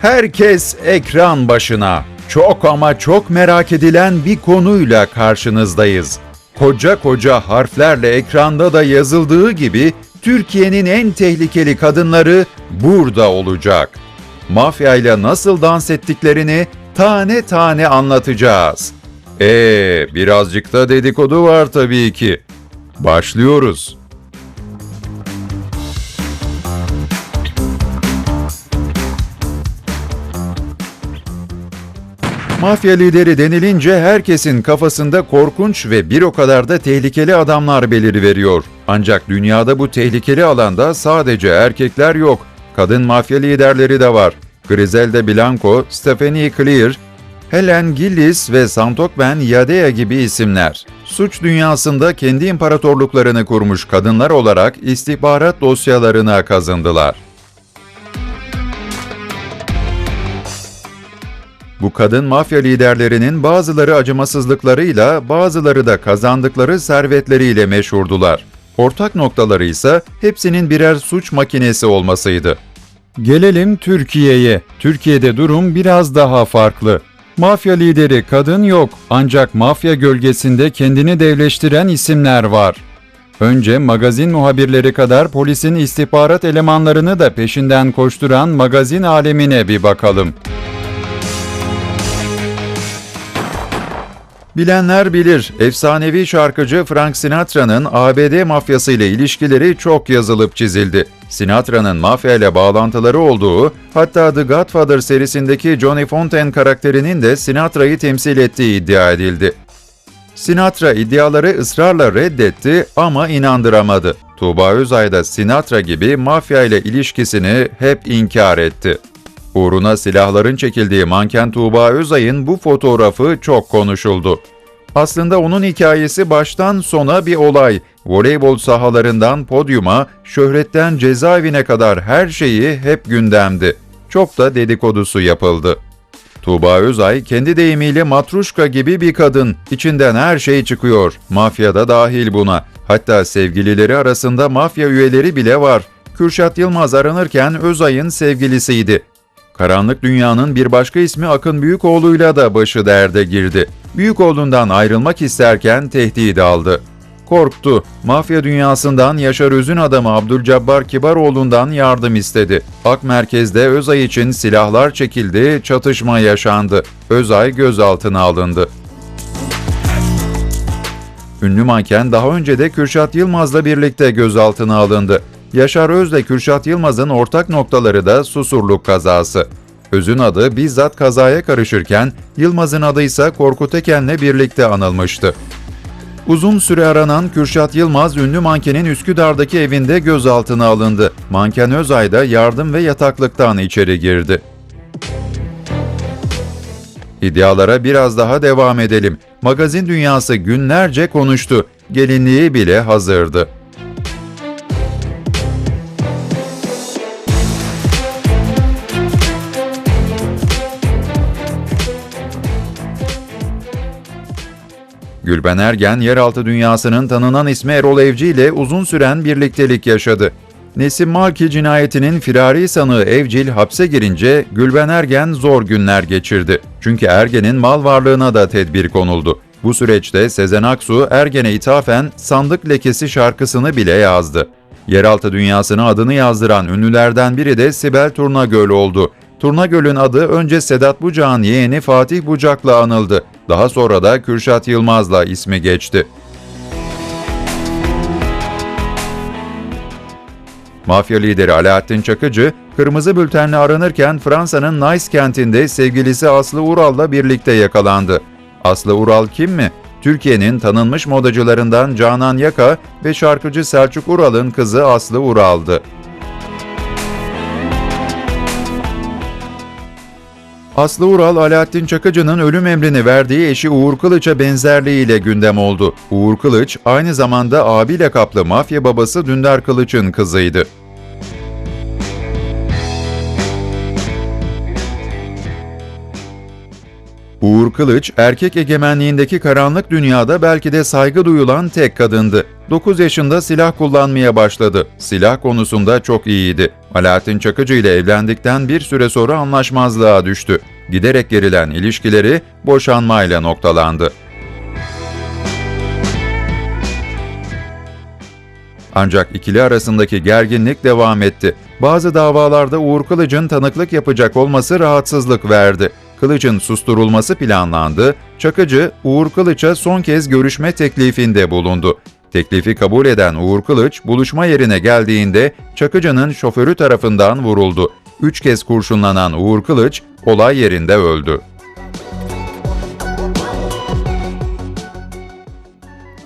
Herkes ekran başına. Çok ama çok merak edilen bir konuyla karşınızdayız. Koca koca harflerle ekranda da yazıldığı gibi Türkiye'nin en tehlikeli kadınları burada olacak. Mafya ile nasıl dans ettiklerini tane tane anlatacağız. Ee, birazcık da dedikodu var tabii ki. Başlıyoruz. Mafya lideri denilince herkesin kafasında korkunç ve bir o kadar da tehlikeli adamlar beliriveriyor. Ancak dünyada bu tehlikeli alanda sadece erkekler yok. Kadın mafya liderleri de var. Griselda Blanco, Stephanie Clear, Helen Gillis ve Santokben Yadea gibi isimler. Suç dünyasında kendi imparatorluklarını kurmuş kadınlar olarak istihbarat dosyalarına kazındılar. Bu kadın mafya liderlerinin bazıları acımasızlıklarıyla, bazıları da kazandıkları servetleriyle meşhurdular. Ortak noktaları ise hepsinin birer suç makinesi olmasıydı. Gelelim Türkiye'ye. Türkiye'de durum biraz daha farklı. Mafya lideri kadın yok ancak mafya gölgesinde kendini devleştiren isimler var. Önce magazin muhabirleri kadar polisin istihbarat elemanlarını da peşinden koşturan magazin alemine bir bakalım. Bilenler bilir, efsanevi şarkıcı Frank Sinatra'nın ABD mafyası ile ilişkileri çok yazılıp çizildi. Sinatra'nın mafya ile bağlantıları olduğu, hatta The Godfather serisindeki Johnny Fontaine karakterinin de Sinatra'yı temsil ettiği iddia edildi. Sinatra iddiaları ısrarla reddetti ama inandıramadı. Tuğba Özay da Sinatra gibi mafya ile ilişkisini hep inkar etti. Uğruna silahların çekildiği manken Tuğba Özay'ın bu fotoğrafı çok konuşuldu. Aslında onun hikayesi baştan sona bir olay. Voleybol sahalarından podyuma, şöhretten cezaevine kadar her şeyi hep gündemdi. Çok da dedikodusu yapıldı. Tuğba Özay kendi deyimiyle matruşka gibi bir kadın. İçinden her şey çıkıyor. Mafya da dahil buna. Hatta sevgilileri arasında mafya üyeleri bile var. Kürşat Yılmaz aranırken Özay'ın sevgilisiydi. Karanlık Dünya'nın bir başka ismi Akın Büyükoğlu'yla da başı derde girdi. Büyükoğlu'ndan ayrılmak isterken tehdit aldı. Korktu. Mafya dünyasından Yaşar Öz'ün adamı Abdülcabbar Kibaroğlu'ndan yardım istedi. Ak merkezde Özay için silahlar çekildi, çatışma yaşandı. Özay gözaltına alındı. Ünlü manken daha önce de Kürşat Yılmaz'la birlikte gözaltına alındı. Yaşar Öz'le Kürşat Yılmaz'ın ortak noktaları da Susurluk kazası. Öz'ün adı bizzat kazaya karışırken Yılmaz'ın adı ise Korkut Eken'le birlikte anılmıştı. Uzun süre aranan Kürşat Yılmaz ünlü mankenin Üsküdar'daki evinde gözaltına alındı. Manken Özay da yardım ve yataklıktan içeri girdi. İddialara biraz daha devam edelim. Magazin dünyası günlerce konuştu. Gelinliği bile hazırdı. Gülben Ergen, yeraltı dünyasının tanınan ismi Erol Evci ile uzun süren birliktelik yaşadı. Nesim Malki cinayetinin firari sanığı Evcil hapse girince Gülben Ergen zor günler geçirdi. Çünkü Ergen'in mal varlığına da tedbir konuldu. Bu süreçte Sezen Aksu Ergen'e ithafen Sandık Lekesi şarkısını bile yazdı. Yeraltı dünyasına adını yazdıran ünlülerden biri de Sibel Turnagöl oldu. Turnagöl'ün adı önce Sedat Bucak'ın yeğeni Fatih Bucak'la anıldı. Daha sonra da Kürşat Yılmaz'la ismi geçti. Mafya lideri Alaaddin Çakıcı, kırmızı bültenle aranırken Fransa'nın Nice kentinde sevgilisi Aslı Ural'la birlikte yakalandı. Aslı Ural kim mi? Türkiye'nin tanınmış modacılarından Canan Yaka ve şarkıcı Selçuk Ural'ın kızı Aslı Ural'dı. Aslı Ural, Alaaddin Çakıcı'nın ölüm emrini verdiği eşi Uğur Kılıç'a benzerliğiyle gündem oldu. Uğur Kılıç, aynı zamanda abi lakaplı mafya babası Dündar Kılıç'ın kızıydı. Uğur Kılıç, erkek egemenliğindeki karanlık dünyada belki de saygı duyulan tek kadındı. 9 yaşında silah kullanmaya başladı. Silah konusunda çok iyiydi. Alaaddin Çakıcı ile evlendikten bir süre sonra anlaşmazlığa düştü. Giderek gerilen ilişkileri boşanmayla noktalandı. Ancak ikili arasındaki gerginlik devam etti. Bazı davalarda Uğur Kılıç'ın tanıklık yapacak olması rahatsızlık verdi. Kılıç'ın susturulması planlandı. Çakıcı, Uğur Kılıç'a son kez görüşme teklifinde bulundu. Teklifi kabul eden Uğur Kılıç, buluşma yerine geldiğinde Çakıcı'nın şoförü tarafından vuruldu. Üç kez kurşunlanan Uğur Kılıç, olay yerinde öldü.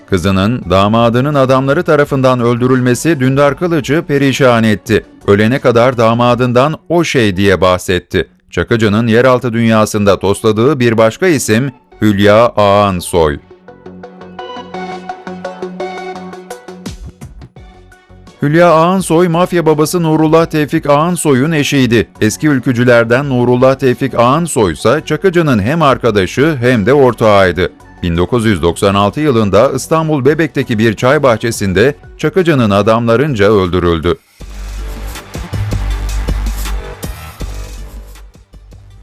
Kızının, damadının adamları tarafından öldürülmesi Dündar Kılıç'ı perişan etti. Ölene kadar damadından o şey diye bahsetti. Çakıcı'nın yeraltı dünyasında tosladığı bir başka isim Hülya Ağansoy. Hülya Ağansoy, mafya babası Nurullah Tevfik Ağansoy'un eşiydi. Eski ülkücülerden Nurullah Tevfik Ağansoy ise Çakıcı'nın hem arkadaşı hem de ortağıydı. 1996 yılında İstanbul Bebek'teki bir çay bahçesinde Çakıcı'nın adamlarınca öldürüldü.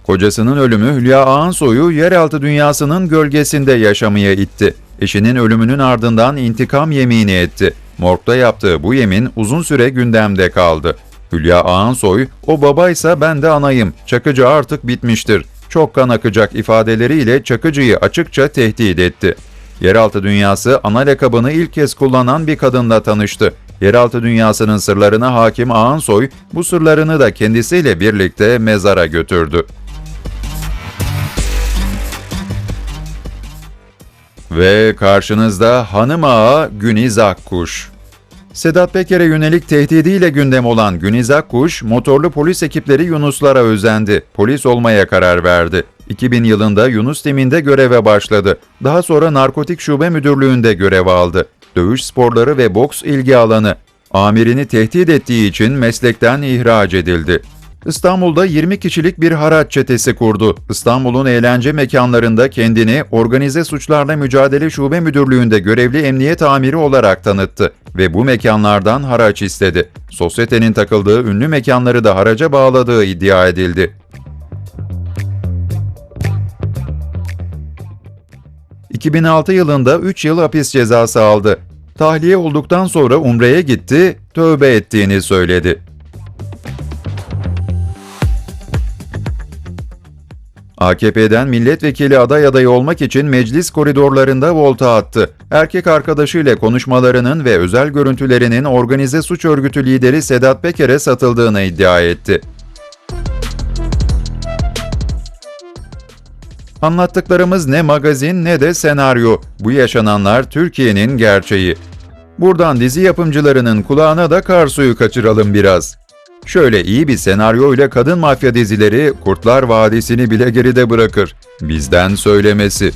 Kocasının ölümü Hülya Ağansoy'u yeraltı dünyasının gölgesinde yaşamaya itti. Eşinin ölümünün ardından intikam yemini etti. Morgda yaptığı bu yemin uzun süre gündemde kaldı. Hülya Ağansoy, o babaysa ben de anayım, Çakıcı artık bitmiştir, çok kan akacak ifadeleriyle Çakıcı'yı açıkça tehdit etti. Yeraltı dünyası ana lakabını ilk kez kullanan bir kadınla tanıştı. Yeraltı dünyasının sırlarına hakim Ağansoy, bu sırlarını da kendisiyle birlikte mezara götürdü. Ve karşınızda hanım ağa Güniz Akkuş. Sedat Peker'e yönelik tehdidiyle gündem olan Güniz Akkuş, motorlu polis ekipleri Yunuslara özendi. Polis olmaya karar verdi. 2000 yılında Yunus Temin'de göreve başladı. Daha sonra Narkotik Şube Müdürlüğü'nde görev aldı. Dövüş sporları ve boks ilgi alanı. Amirini tehdit ettiği için meslekten ihraç edildi. İstanbul'da 20 kişilik bir haraç çetesi kurdu. İstanbul'un eğlence mekanlarında kendini Organize Suçlarla Mücadele Şube Müdürlüğü'nde görevli emniyet amiri olarak tanıttı ve bu mekanlardan haraç istedi. Sosyetenin takıldığı ünlü mekanları da haraca bağladığı iddia edildi. 2006 yılında 3 yıl hapis cezası aldı. Tahliye olduktan sonra Umre'ye gitti, tövbe ettiğini söyledi. AKP'den milletvekili aday adayı olmak için meclis koridorlarında volta attı. Erkek arkadaşıyla konuşmalarının ve özel görüntülerinin organize suç örgütü lideri Sedat Peker'e satıldığını iddia etti. Anlattıklarımız ne magazin ne de senaryo. Bu yaşananlar Türkiye'nin gerçeği. Buradan dizi yapımcılarının kulağına da kar suyu kaçıralım biraz. Şöyle iyi bir senaryoyla kadın mafya dizileri Kurtlar Vadisi'ni bile geride bırakır. Bizden söylemesi.